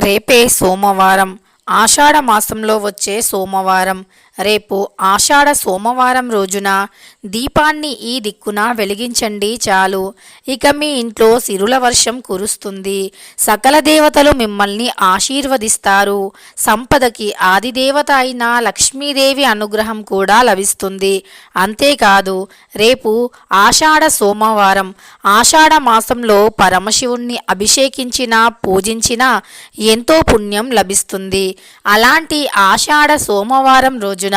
రేపే సోమవారం. ఆషాఢ మాసంలో వచ్చే సోమవారం. రేపు ఆషాఢ సోమవారం రోజున దీపాన్ని ఈ దిక్కున వెలిగించండి చాలు. ఇక మీ ఇంట్లో సిరుల వర్షం కురుస్తుంది. సకల దేవతలు మిమ్మల్ని ఆశీర్వదిస్తారు. సంపదకి ఆదిదేవత అయిన లక్ష్మీదేవి అనుగ్రహం కూడా లభిస్తుంది. అంతేకాదు రేపు ఆషాఢ సోమవారం ఆషాఢ మాసంలో పరమశివుణ్ణి అభిషేకించిన పూజించిన ఎంతో పుణ్యం లభిస్తుంది. అలాంటి ఆషాఢ సోమవారం రోజున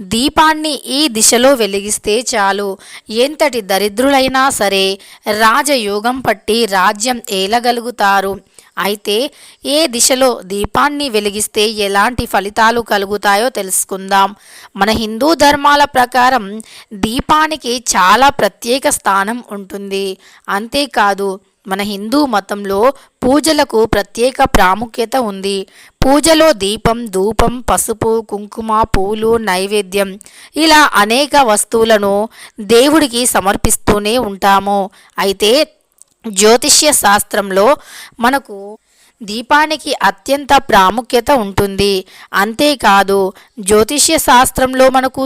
దీపాన్ని ఈ దిశలో వెలిగిస్తే చాలు. ఎంతటి దరిద్రులైనా సరే రాజయోగం పట్టి రాజ్యం ఏలగలుగుతారు. అయితే ఏ దిశలో దీపాన్ని వెలిగిస్తే ఎలాంటి ఫలితాలు కలుగుతాయో తెలుసుకుందాం. మన హిందూ ధర్మాల ప్రకారం దీపానికి చాలా ప్రత్యేక స్థానం ఉంటుంది. అంతేకాదు మన హిందూ మతంలో పూజలకు ప్రత్యేక ప్రాముఖ్యత ఉంది. పూజలో దీపం ధూపం పసుపు కుంకుమ పూలు నైవేద్యం ఇలా అనేక వస్తువులను దేవుడికి సమర్పిస్తూనే ఉంటాము. అయితే జ్యోతిష్య శాస్త్రంలో మనకు దీపానికి అత్యంత ప్రాముఖ్యత ఉంటుంది. అంతేకాదు జ్యోతిష్య శాస్త్రంలో మనకు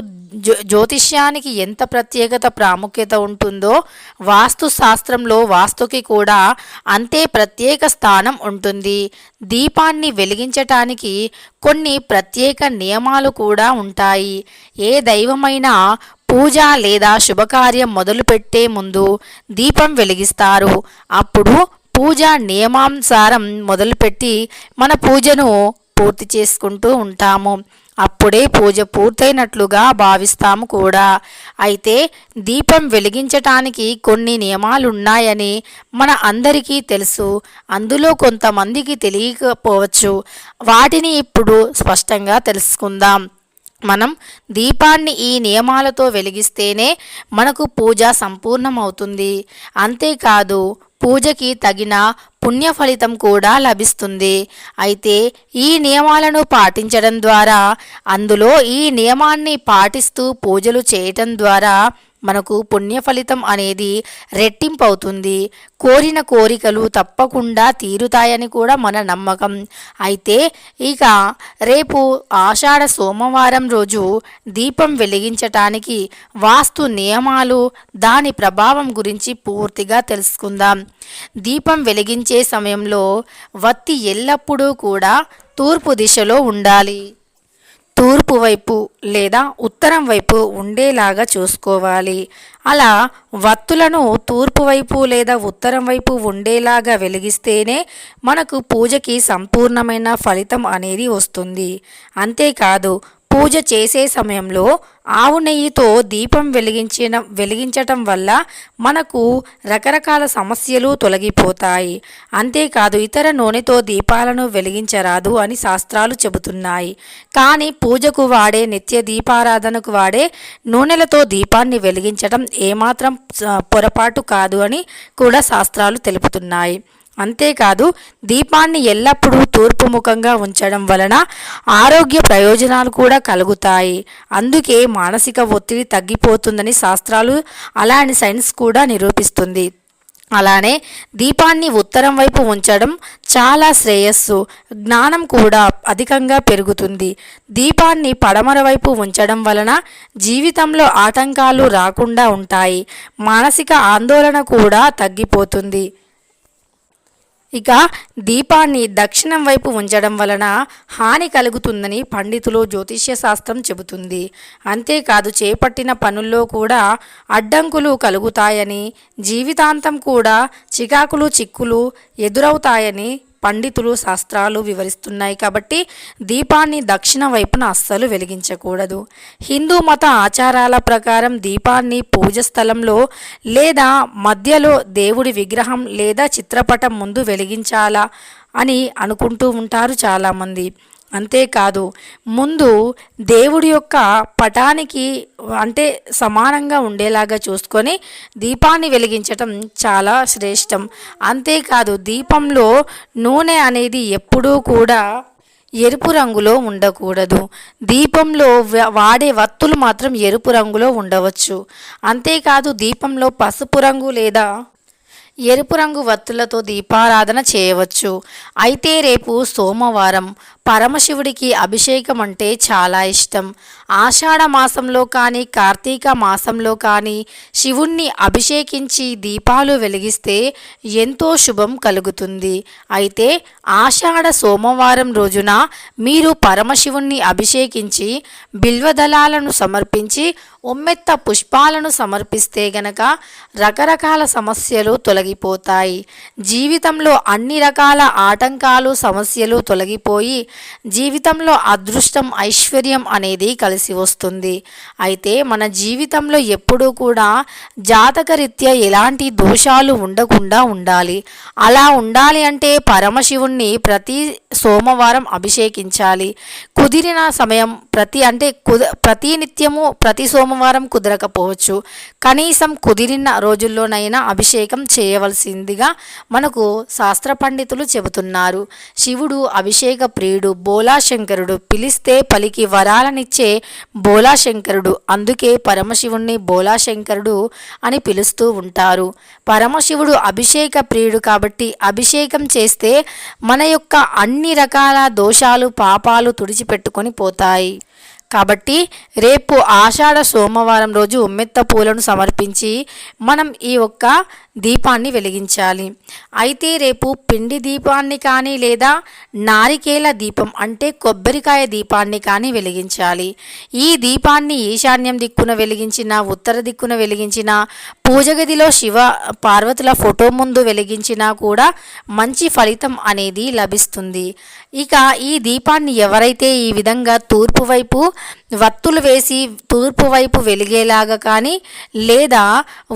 జ్యోతిష్యానికి ఎంత ప్రత్యేకత ప్రాముఖ్యత ఉంటుందో వాస్తు శాస్త్రంలో వాస్తుకి కూడా అంతే ప్రత్యేక స్థానం ఉంటుంది. దీపాన్ని వెలిగించటానికి కొన్ని ప్రత్యేక నియమాలు కూడా ఉంటాయి. ఏ దైవమైనా పూజ లేదా శుభకార్యం మొదలుపెట్టే ముందు దీపం వెలిగిస్తారు. అప్పుడు పూజ నియమానుసారం మొదలుపెట్టి మన పూజను పూర్తి చేసుకుంటూ ఉంటాము. అప్పుడే పూజ పూర్తయినట్లుగా భావిస్తాము కూడా. అయితే దీపం వెలిగించటానికి కొన్ని నియమాలున్నాయని మన అందరికీ తెలుసు. అందులో కొంతమందికి తెలియకపోవచ్చు. వాటిని ఇప్పుడు స్పష్టంగా తెలుసుకుందాం. మనం దీపాన్ని ఈ నియమాలతో వెలిగిస్తేనే మనకు పూజ సంపూర్ణమవుతుంది. అంతేకాదు పూజకి తగిన పుణ్య ఫలితం కూడా లభిస్తుంది. అయితే ఈ నియమాలను పాటించడం ద్వారా అందులో ఈ నియమాన్ని పాటిస్తూ పూజలు చేయటం ద్వారా మనకు పుణ్య ఫలితం అనేది రెట్టింపవుతుంది. కోరిన కోరికలు తప్పకుండా తీరుతాయని కూడా మన నమ్మకం. అయితే ఇక రేపు ఆషాఢ సోమవారం రోజు దీపం వెలిగించటానికి వాస్తు నియమాలు దాని ప్రభావం గురించి పూర్తిగా తెలుసుకుందాం. దీపం వెలిగించే సమయంలో వత్తి ఎల్లప్పుడూ కూడా తూర్పు దిశలో ఉండాలి. తూర్పు వైపు లేదా ఉత్తరం వైపు ఉండేలాగా చూసుకోవాలి. అలా వత్తులను తూర్పు వైపు లేదా ఉత్తరం వైపు ఉండేలాగా వెలిగిస్తేనే మనకు పూజకి సంపూర్ణమైన ఫలితం అనేది వస్తుంది. అంతేకాదు పూజ చేసే సమయంలో ఆవు నెయ్యితో దీపం వెలిగించిన వెలిగించటం వల్ల మనకు రకరకాల సమస్యలు తొలగిపోతాయి. అంతేకాదు ఇతర నూనెతో దీపాలను వెలిగించరాదు అని శాస్త్రాలు చెబుతున్నాయి. కానీ పూజకు వాడే నిత్య దీపారాధనకు వాడే నూనెలతో దీపాన్ని వెలిగించటం ఏమాత్రం పొరపాటు కాదు అని కూడా శాస్త్రాలు తెలుపుతున్నాయి. అంతేకాదు దీపాన్ని ఎల్లప్పుడూ తూర్పు ముఖంగా ఉంచడం వలన ఆరోగ్య ప్రయోజనాలు కూడా కలుగుతాయి. అందుకే మానసిక ఒత్తిడి తగ్గిపోతుందని శాస్త్రాలు అలాంటి సైన్స్ కూడా నిరూపిస్తుంది. అలానే దీపాన్ని ఉత్తరం వైపు ఉంచడం చాలా శ్రేయస్సు. జ్ఞానం కూడా అధికంగా పెరుగుతుంది. దీపాన్ని పడమర వైపు ఉంచడం వలన జీవితంలో ఆటంకాలు రాకుండా ఉంటాయి. మానసిక ఆందోళన కూడా తగ్గిపోతుంది. ఇక దీపాన్ని దక్షిణం వైపు ఉంచడం వలన హాని కలుగుతుందని పండితులు జ్యోతిష్య శాస్త్రం చెబుతుంది. అంతేకాదు చేపట్టిన పనుల్లో కూడా అడ్డంకులు కలుగుతాయని జీవితాంతం కూడా చికాకులు చిక్కులు ఎదురవుతాయని పండితులు శాస్త్రాలు వివరిస్తున్నాయి కాబట్టి దీపాన్ని దక్షిణ వైపున అస్సలు వెలిగించకూడదు. హిందూ మత ఆచారాల ప్రకారం దీపాన్ని పూజ స్థలంలో లేదా మధ్యలో దేవుడి విగ్రహం లేదా చిత్రపటం ముందు వెలిగించాలా అని అనుకుంటూ ఉంటారు చాలామంది. అంతేకాదు ముందు దేవుడి యొక్క పటానికి అంటే సమానంగా ఉండేలాగా చూసుకొని దీపాన్ని వెలిగించటం చాలా శ్రేష్టం. అంతేకాదు దీపంలో నూనె అనేది ఎప్పుడూ కూడా ఎరుపు రంగులో ఉండకూడదు. దీపంలో వాడే వత్తులు మాత్రం ఎరుపు రంగులో ఉండవచ్చు. అంతేకాదు దీపంలో పసుపు రంగు లేదా ఎరుపు రంగు వత్తులతో దీపారాధన చేయవచ్చు. అయితే రేపు సోమవారం పరమశివుడికి అభిషేకం అంటే చాలా ఇష్టం. ఆషాఢ మాసంలో కానీ కార్తీక మాసంలో కానీ శివుణ్ణి అభిషేకించి దీపాలు వెలిగిస్తే ఎంతో శుభం కలుగుతుంది. అయితే ఆషాఢ సోమవారం రోజున మీరు పరమశివుణ్ణి అభిషేకించి బిల్వదళాలను సమర్పించి ఉమ్మెత్త పుష్పాలను సమర్పిస్తే గనక రకరకాల సమస్యలు తొలగి తొలగిపోతాయి. జీవితంలో అన్ని రకాల ఆటంకాలు సమస్యలు తొలగిపోయి జీవితంలో అదృష్టం ఐశ్వర్యం అనేది కలిసి వస్తుంది. అయితే మన జీవితంలో ఎప్పుడూ కూడా జాతకరీత్యా ఎలాంటి దోషాలు ఉండకుండా ఉండాలి. అలా ఉండాలి అంటే పరమశివుణ్ణి ప్రతి సోమవారం అభిషేకించాలి. కుదిరిన సమయం ప్రతి అంటే కుద ప్రతి నిత్యము ప్రతి సోమవారం కుదరకపోవచ్చు. కనీసం కుదిరిన రోజుల్లోనైనా అభిషేకం చేయవలసిందిగా మనకు శాస్త్ర పండితులు చెబుతున్నారు. శివుడు అభిషేక ప్రియుడు బోలాశంకరుడు పిలిస్తే పలికి వరాలనిచ్చే బోలాశంకరుడు. అందుకే పరమశివుణ్ణి బోలాశంకరుడు అని పిలుస్తూ ఉంటారు. పరమశివుడు అభిషేక ప్రియుడు కాబట్టి అభిషేకం చేస్తే మన యొక్క అన్ని రకాల దోషాలు పాపాలు తుడిచిపెట్టుకొని పోతాయి. కాబట్టి రేపు ఆషాఢ సోమవారం రోజు ఉమ్మెత్త పూలను సమర్పించి మనం ఈ ఒక్క దీపాన్ని వెలిగించాలి. అయితే రేపు పిండి దీపాన్ని కానీ లేదా నారికేల దీపం అంటే కొబ్బరికాయ దీపాన్ని కానీ వెలిగించాలి. ఈ దీపాన్ని ఈశాన్యం దిక్కున వెలిగించిన ఉత్తర దిక్కున వెలిగించిన పూజ గదిలో శివ పార్వతుల ఫోటో ముందు వెలిగించినా కూడా మంచి ఫలితం అనేది లభిస్తుంది. ఇక ఈ దీపాన్ని ఎవరైతే ఈ విధంగా తూర్పు వైపు వత్తులు వేసి తూర్పు వైపు వెలిగేలాగా కానీ లేదా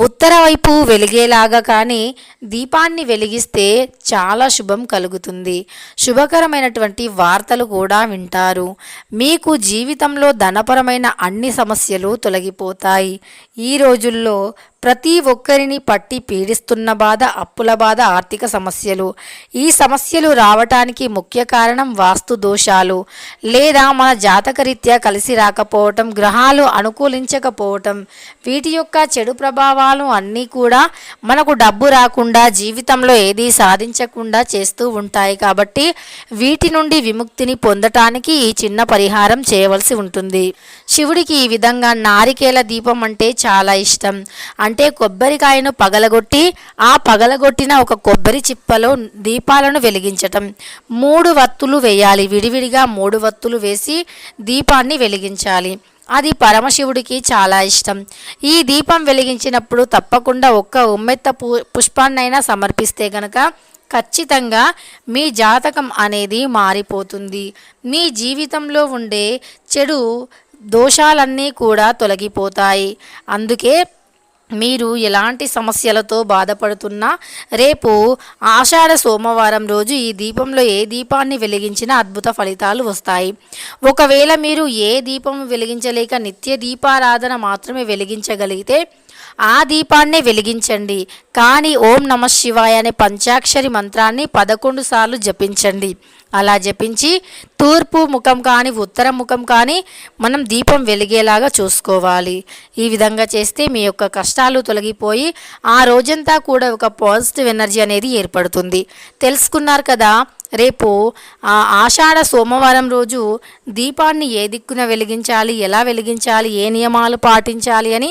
ఉత్తర వైపు వెలిగేలాగా కానీ దీపాన్ని వెలిగిస్తే చాలా శుభం కలుగుతుంది. శుభకరమైనటువంటి వార్తలు కూడా వింటారు. మీకు జీవితంలో ధనపరమైన అన్ని సమస్యలు తొలగిపోతాయి. ఈ రోజుల్లో ప్రతి ఒక్కరిని పట్టి పీడిస్తున్న బాధ అప్పుల బాధ ఆర్థిక సమస్యలు. ఈ సమస్యలు రావటానికి ముఖ్య కారణం వాస్తు దోషాలు. లేదా మన జాతకరీత్యా కలిసి రాకపోవటం గ్రహాలు అనుకూలించకపోవటం. వీటి యొక్క చెడు ప్రభావాలు అన్నీ కూడా మన మనకు డబ్బు రాకుండా జీవితంలో ఏది సాధించకుండా చేస్తూ ఉంటాయి కాబట్టి వీటి నుండి విముక్తిని పొందటానికి ఈ చిన్న పరిహారం చేయవలసి ఉంటుంది. శివుడికి ఈ విధంగా నారికేల దీపం అంటే చాలా ఇష్టం. అంటే కొబ్బరికాయను పగలగొట్టి ఆ పగలగొట్టిన ఒక కొబ్బరి చిప్పలో దీపాలను వెలిగించటం. మూడు వత్తులు వేయాలి. విడివిడిగా మూడు వత్తులు వేసి దీపాన్ని వెలిగించాలి. అది పరమశివుడికి చాలా ఇష్టం. ఈ దీపం వెలిగించినప్పుడు తప్పకుండా ఒక్క ఉమ్మెత్త పు పుష్పాన్నైనా సమర్పిస్తే గనక ఖచ్చితంగా మీ జాతకం అనేది మారిపోతుంది. మీ జీవితంలో ఉండే చెడు దోషాలన్నీ కూడా తొలగిపోతాయి. అందుకే మీరు ఎలాంటి సమస్యలతో బాధపడుతున్నా రేపు ఆషాఢ సోమవారం రోజు ఈ దీపంలో ఏ దీపాన్ని వెలిగించినా అద్భుత ఫలితాలు వస్తాయి. ఒకవేళ మీరు ఏ దీపం వెలిగించలేక నిత్య దీపారాధన మాత్రమే వెలిగించగలిగితే ఆ దీపాన్నే వెలిగించండి. కానీ ఓం నమ శివాయ అనే పంచాక్షరి మంత్రాన్ని పదకొండు సార్లు జపించండి. అలా జపించి తూర్పు ముఖం కానీ ఉత్తర ముఖం కానీ మనం దీపం వెలిగేలాగా చూసుకోవాలి. ఈ విధంగా చేస్తే మీ యొక్క కష్టాలు తొలగిపోయి ఆ రోజంతా కూడా ఒక పాజిటివ్ ఎనర్జీ అనేది ఏర్పడుతుంది. తెలుసుకున్నారు కదా రేపు ఆ ఆషాఢ సోమవారం రోజు దీపాన్ని ఏ దిక్కున వెలిగించాలి ఎలా వెలిగించాలి ఏ నియమాలు పాటించాలి అని